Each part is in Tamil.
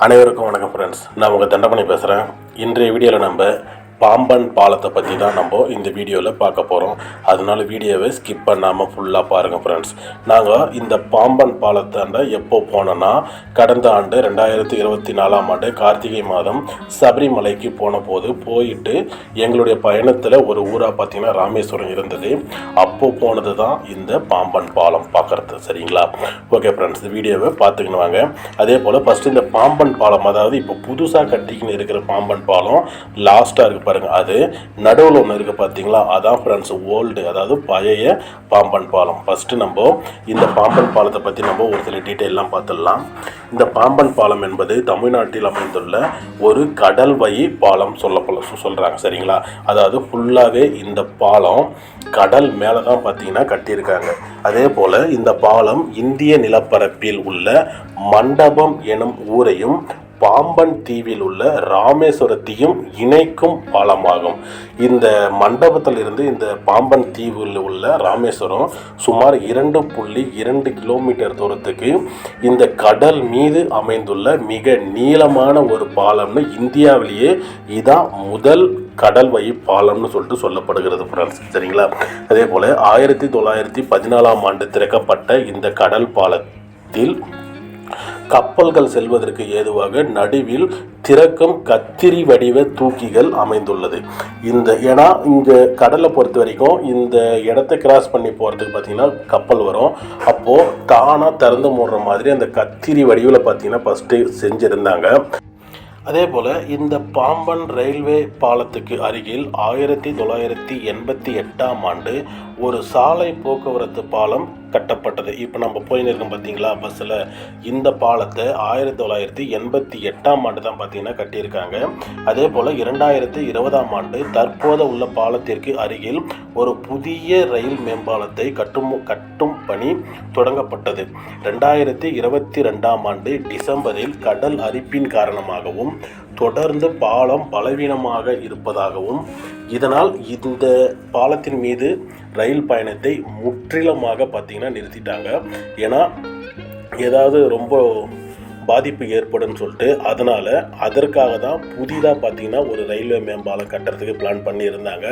அனைவருக்கும் வணக்கம் ஃப்ரெண்ட்ஸ் நான் உங்கள் தண்டபணி பேசுகிறேன் இன்றைய வீடியோவில் நம்ம பாம்பன் பாலத்தை பற்றி தான் நம்ம இந்த வீடியோவில் பார்க்க போகிறோம் அதனால வீடியோவை ஸ்கிப் பண்ணாமல் ஃபுல்லாக பாருங்கள் ஃப்ரெண்ட்ஸ் நாங்கள் இந்த பாம்பன் பாலத்தாண்ட எப்போ போனோன்னா கடந்த ஆண்டு ரெண்டாயிரத்தி இருபத்தி நாலாம் ஆண்டு கார்த்திகை மாதம் சபரிமலைக்கு போன போது போயிட்டு எங்களுடைய பயணத்தில் ஒரு ஊராக பார்த்திங்கன்னா ராமேஸ்வரம் இருந்தது. அப்போ போனது தான் இந்த பாம்பன் பாலம் பார்க்குறது சரிங்களா? ஓகே ஃப்ரெண்ட்ஸ் இந்த வீடியோவை பார்த்துக்கின்னு வாங்க. அதே போல் ஃபஸ்ட்டு இந்த பாம்பன் பாலம் அதாவது இப்போ புதுசாக கட்டிக்கின்னு இருக்கிற பாம்பன் பாலம் லாஸ்ட்டாக இருக்குது பாருங்கள் அது நடுவில் ஒன்று இருக்குது பார்த்தீங்களா அதான் ஃப்ரெண்ட்ஸ் ஓல்டு அதாவது பழைய பாம்பன் பாலம். ஃபஸ்ட்டு நம்ம இந்த பாம்பன் பாலத்தை பற்றி நம்ம ஒரு சில டீட்டெயிலாம் பார்த்துடலாம் இந்த பாம்பன் பாலம் என்பது தமிழ்நாட்டில் அமைந்துள்ள ஒரு கடல் வழி பாலம் சொல்ல சொல்கிறாங்க சரிங்களா? அதாவது ஃபுல்லாகவே இந்த பாலம் கடல் மேலே தான் பார்த்தீங்கன்னா கட்டியிருக்காங்க. அதே போல் இந்த பாலம் இந்திய நிலப்பரப்பில் உள்ள மண்டபம் எனும் ஊரையும் பாம்பன் தீவில் உள்ள ராமேஸ்வரத்தையும் இணைக்கும் பாலமாகும். இந்த மண்டபத்தில் இருந்து இந்த பாம்பன் தீவில் உள்ள ராமேஸ்வரம் சுமார் இரண்டு புள்ளி இரண்டு கிலோமீட்டர் தூரத்துக்கு இந்த கடல் மீது அமைந்துள்ள மிக நீளமான ஒரு பாலம்னு இந்தியாவிலேயே இதான் முதல் கடல் வழி பாலம்னு சொல்லிட்டு சொல்லப்படுகிறது ஃப்ரெண்ட்ஸ் சரிங்களா? அதே போல் ஆயிரத்தி தொள்ளாயிரத்தி பதினாலாம் ஆண்டு திறக்கப்பட்ட இந்த கடல் பாலத்தில் கப்பல்கள் செல்வதற்கு ஏதுவாக நடுவில் திறக்கும் கத்திரி வடிவ தூக்கிகள் அமைந்துள்ளது. இந்த ஏன்னா இங்கே கடலை பொறுத்த வரைக்கும் இந்த இடத்த கிராஸ் பண்ணி போகிறதுக்கு பார்த்தீங்கன்னா கப்பல் வரும். அப்போது தானாக திறந்து மூடுற மாதிரி அந்த கத்திரி வடிவில் பார்த்தீங்கன்னா ஃபஸ்ட்டு செஞ்சுருந்தாங்க. அதே போல் இந்த பாம்பன் ரயில்வே பாலத்துக்கு அருகில் ஆயிரத்தி தொள்ளாயிரத்தி எண்பத்தி எட்டாம் ஆண்டு ஒரு சாலை போக்குவரத்து பாலம் கட்டப்பட்டது. இப்போ நம்ம போயின்னு இருக்கோம் பார்த்தீங்களா பஸ்ஸில் இந்த பாலத்தை ஆயிரத்தி தொள்ளாயிரத்தி எண்பத்தி எட்டாம் ஆண்டு தான் பார்த்தீங்கன்னா கட்டியிருக்காங்க. அதே போல் இரண்டாயிரத்தி இருபதாம் ஆண்டு தற்போது உள்ள பாலத்திற்கு அருகில் ஒரு புதிய ரயில் மேம்பாலத்தை கட்டும் கட்டும் பணி தொடங்கப்பட்டது. ரெண்டாயிரத்தி இருபத்தி ரெண்டாம் ஆண்டு டிசம்பரில் கடல் அரிப்பின் காரணமாகவும் தொடர்ந்து பாலம் பலவீனமாக இருப்பதாகவும் இதனால் இந்த பாலத்தின் மீது ரயில் பயணத்தை முற்றிலுமாக பார்த்தீங்கன்னா நிறுத்திட்டாங்க. ஏன்னா ஏதாவது ரொம்ப பாதிப்பு ஏற்படும் சொல்லிட்டு அதனால் அதற்காக தான் புதிதாக பார்த்தீங்கன்னா ஒரு ரயில்வே மேம்பாலம் கட்டுறதுக்கு பிளான் பண்ணியிருந்தாங்க.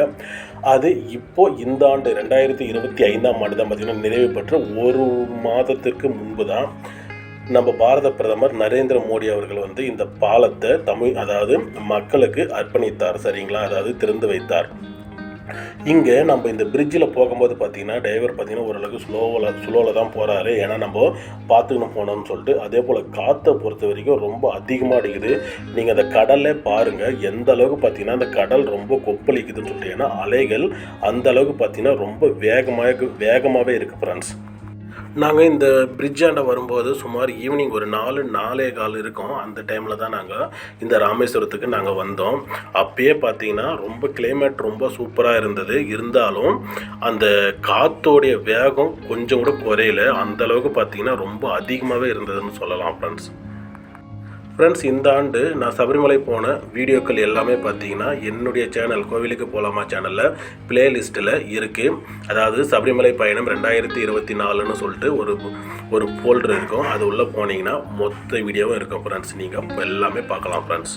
அது இப்போது இந்த ஆண்டு ரெண்டாயிரத்தி இருபத்தி ஐந்தாம் ஆண்டு தான் பார்த்திங்கன்னா நிறைவு பெற்ற ஒரு மாதத்திற்கு முன்பு தான் நம்ம பாரத பிரதமர் நரேந்திர மோடி அவர்கள் வந்து இந்த பாலத்தை தமிழ் அதாவது மக்களுக்கு அர்ப்பணித்தார் சரிங்களா? அதாவது திறந்து வைத்தார். இங்கே நம்ம இந்த பிரிட்ஜில் போகும்போது பார்த்தீங்கன்னா டிரைவர் பார்த்தீங்கன்னா ஓரளவுக்கு ஸ்லோவில் ஸ்லோவில் தான் போகிறாரு ஏன்னா நம்ம பார்த்துக்கணும் போனோம்னு சொல்லிட்டு அதே போல் காற்றை பொறுத்த வரைக்கும் ரொம்ப அதிகமாக அடிக்குது. நீங்கள் அந்த கடலை பாருங்கள் எந்த அளவுக்கு பார்த்தீங்கன்னா அந்த கடல் ரொம்ப கொப்பளிக்குதுன்னு சொல்லிட்டு ஏன்னா அலைகள் அந்த அளவுக்கு பார்த்தீங்கன்னா ரொம்ப வேகமாக வேகமாகவே இருக்குது ஃப்ரெண்ட்ஸ் நாங்கள் இந்த பிரிட்ஜாண்ட வரும்போது சுமார் ஈவினிங் ஒரு நாலு நாலே கால் இருக்கும். அந்த டைமில் தான் நாங்கள் இந்த ராமேஸ்வரத்துக்கு நாங்கள் வந்தோம். அப்பயே பார்த்தீங்கன்னா ரொம்ப கிளைமேட் ரொம்ப சூப்பராக இருந்தது. இருந்தாலும் அந்த காத்தோடைய வேகம் கொஞ்சம் கூட குறையல. அந்தளவுக்கு பார்த்தீங்கன்னா ரொம்ப அதிகமாகவே இருந்ததுன்னு சொல்லலாம் ஃப்ரெண்ட்ஸ் ஃப்ரெண்ட்ஸ் இந்த ஆண்டு நான் சபரிமலை போன வீடியோக்கள் எல்லாமே பார்த்தீங்கன்னா என்னுடைய சேனல் கோவிலுக்கு போகலாமா சேனலில் பிளேலிஸ்ட்டில் இருக்குது அதாவது சபரிமலை பயணம் ரெண்டாயிரத்தி இருபத்தி நாலுன்னு சொல்லிட்டு ஒரு ஒரு ஃபோல்டர் இருக்கும். அது உள்ளே போனீங்கன்னா மொத்த வீடியோவும் இருக்கும் ஃப்ரெண்ட்ஸ் நீங்கள் எல்லாமே பார்க்கலாம் ஃப்ரெண்ட்ஸ்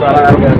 Caraca.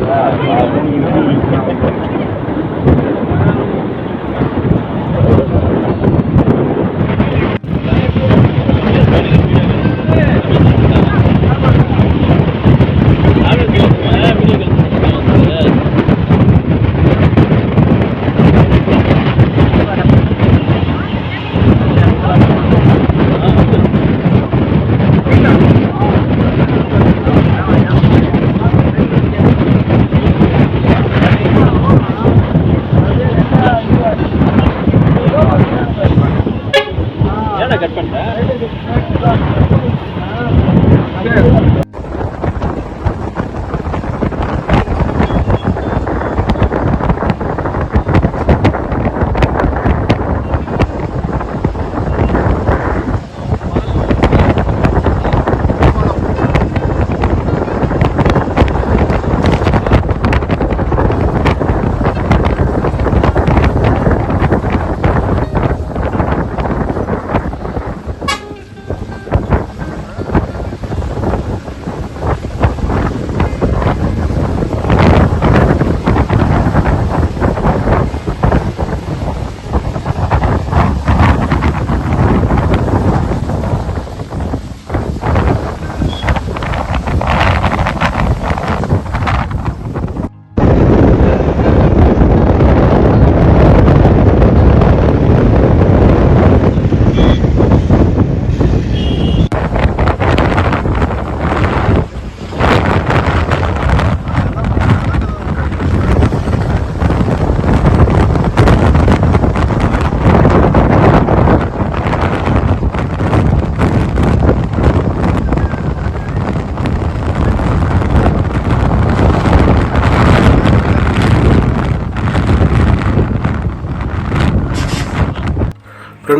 கட் பண்ணிட்டேன்.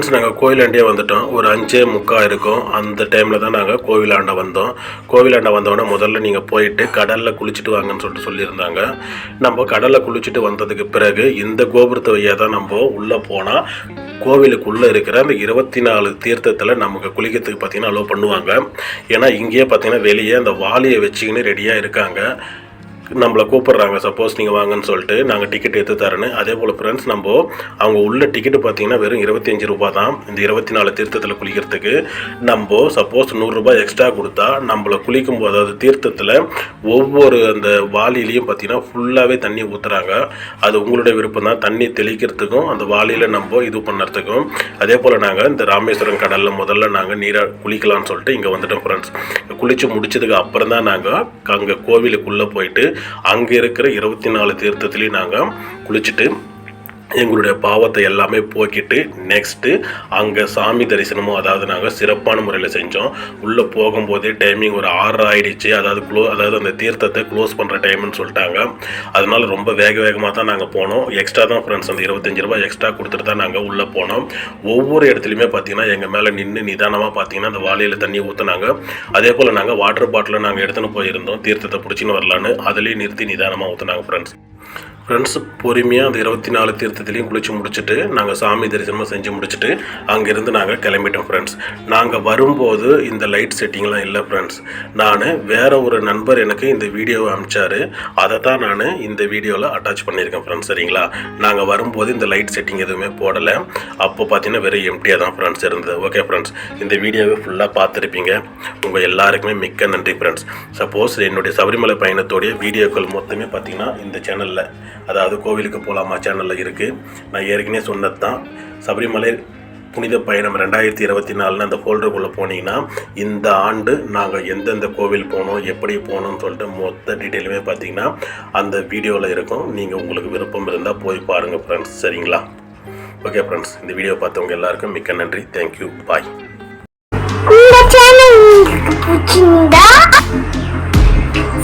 ஃப்ரெண்ட்ஸ் நாங்கள் கோயிலாண்டே வந்துட்டோம். ஒரு அஞ்சே முக்கா இருக்கும். அந்த டைமில் தான் நாங்கள் கோவிலாண்ட வந்தோம். கோவிலாண்ட வந்தோடனே முதல்ல நீங்கள் போயிட்டு கடலில் குளிச்சுட்டு வாங்கன்னு சொல்லிட்டு சொல்லியிருந்தாங்க. நம்ம கடலில் குளிச்சுட்டு வந்ததுக்கு பிறகு இந்த கோபுரத்தை வழியாக தான் நம்ம உள்ளே போனால் கோவிலுக்குள்ளே இருக்கிற அந்த இருபத்தி நாலு தீர்த்தத்தில் நமக்கு குளிக்கிறதுக்கு பார்த்தீங்கன்னா அலோவ் பண்ணுவாங்க. ஏன்னா இங்கேயே பார்த்தீங்கன்னா வெளியே அந்த வாளியை வச்சுக்கின்னு ரெடியாக இருக்காங்க. நம்மளை கூப்பிட்றாங்க. சப்போஸ் நீங்கள் வாங்கன்னு சொல்லிட்டு நாங்கள் டிக்கெட் எடுத்து தரேன்னு. அதே போல் ஃப்ரெண்ட்ஸ் நம்ம அவங்க உள்ள டிக்கெட்டு பார்த்தீங்கன்னா வெறும் இருபத்தஞ்சி ரூபா தான். இந்த இருபத்தி நாலு தீர்த்தத்தில் குளிக்கிறதுக்கு நம்ம சப்போஸ் நூறுரூபா எக்ஸ்ட்ரா கொடுத்தா நம்மளை குளிக்கும் போது அதாவது தீர்த்தத்தில் ஒவ்வொரு அந்த வாளிலையும் பார்த்தீங்கன்னா ஃபுல்லாகவே தண்ணி ஊற்றுறாங்க அது உங்களுடைய விருப்பம் தான். தண்ணி தெளிக்கிறதுக்கும் அந்த வாளியில் நம்ம இது பண்ணுறதுக்கும். அதே போல் நாங்கள் இந்த ராமேஸ்வரம் கடலில் முதல்ல நாங்கள் நீராக குளிக்கலாம்னு சொல்லிட்டு இங்கே வந்துட்டோம் ஃப்ரெண்ட்ஸ் குளித்து முடிச்சதுக்கு அப்புறம் தான் நாங்கள் அங்கே கோவிலுக்குள்ளே போயிட்டு அங்கே இருக்கிற இருபத்தி நாலு தீர்த்தத்துலேயும் நாங்கள் குளிச்சுட்டு எங்களுடைய பாவத்தை எல்லாமே போக்கிட்டு நெக்ஸ்ட்டு அங்கே சாமி தரிசனமும் அதாவது நாங்கள் சிறப்பான முறையில் செஞ்சோம். உள்ளே போகும்போதே டைமிங் ஒரு ஆறு ஆயிடுச்சு. அதாவது க்ளோ அதாவது அந்த தீர்த்தத்தை க்ளோஸ் பண்ணுற டைம்னு சொல்லிட்டாங்க. அதனால் ரொம்ப வேக வேகமாக தான் நாங்கள் போனோம். எக்ஸ்ட்ரா தான் ஃப்ரெண்ட்ஸ் அந்த இருபத்தஞ்சி ரூபாய் எக்ஸ்ட்ரா கொடுத்துட்டு தான் நாங்கள் உள்ளே போனோம். ஒவ்வொரு இடத்துலையுமே பார்த்தீங்கன்னா எங்கள் மேலே நின்று நிதானமாக பார்த்தீங்கன்னா அந்த வாளியில் தண்ணி ஊற்றுனாங்க அதே போல் நாங்கள் வாட்டர் பாட்டிலை நாங்கள் எடுத்துன்னு போயிருந்தோம். தீர்த்தத்தை பிடிச்சின்னு வரலான்னு. அதுலேயும் நிறுத்தி நிதானமாக ஊற்றுனாங்க ஃப்ரெண்ட்ஸ் ஃப்ரெண்ட்ஸ் பொறுமையாக அந்த இருபத்தி நாலு தீர்த்தத்துலேயும் குளித்து முடிச்சுட்டு நாங்கள் சாமி தரிசனமாக செஞ்சு முடிச்சுட்டு அங்கேருந்து நாங்கள் கிளம்பிட்டோம் ஃப்ரெண்ட்ஸ் நாங்கள் வரும்போது இந்த லைட் செட்டிங்லாம் இல்லை ஃப்ரெண்ட்ஸ் நான் வேறு ஒரு நண்பர் எனக்கு இந்த வீடியோவை அனுப்பிச்சாரு அதை தான் நான் இந்த வீடியோவில் அட்டாச் பண்ணியிருக்கேன் ஃப்ரெண்ட்ஸ் சரிங்களா? நாங்கள் வரும்போது இந்த லைட் செட்டிங் எதுவுமே போடலை. அப்போ பார்த்தீங்கன்னா வெறும் எம்டியாக தான் ஃப்ரெண்ட்ஸ் இருந்தது. ஓகே ஃப்ரெண்ட்ஸ் இந்த வீடியோவை ஃபுல்லாக பார்த்துருப்பீங்க. உங்கள் எல்லாருக்குமே மிக்க நன்றி ஃப்ரெண்ட்ஸ் சப்போஸ் என்னுடைய சபரிமலை பயணத்தோடைய வீடியோக்கள் மொத்தமே பார்த்தீங்கன்னா இந்த சேனலில் அதாவது கோவிலுக்கு போகலாமா சேனலில் இருக்குது நான் ஏற்கனவே சொன்னது தான் சபரிமலை புனித பயணம் ரெண்டாயிரத்தி இருபத்தி நாலுன்னு அந்த ஃபோல்டருக்குள்ளே போனீங்கன்னா இந்த ஆண்டு நாங்கள் எந்தெந்த கோவில் போனோம் எப்படி போனோம்னு சொல்லிட்டு மொத்த டீட்டெயிலுமே பார்த்தீங்கன்னா அந்த வீடியோவில் இருக்கும். நீங்கள் உங்களுக்கு விருப்பம் இருந்தால் போய் பாருங்கள் ஃப்ரெண்ட்ஸ் சரிங்களா? ஓகே ஃப்ரெண்ட்ஸ் இந்த வீடியோ பார்த்தவங்க எல்லாருக்கும் மிக்க நன்றி. தேங்க்யூ பாய் இந்த சேனல் பிடிச்சிருந்தா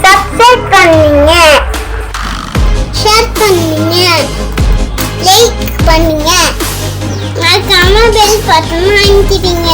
சப்ஸ்கிரைப் பண்ணுங்க. பண்ணுங்க? மறக்காம பெல் பட்டன் வாங்கிக்கிட்டீங்க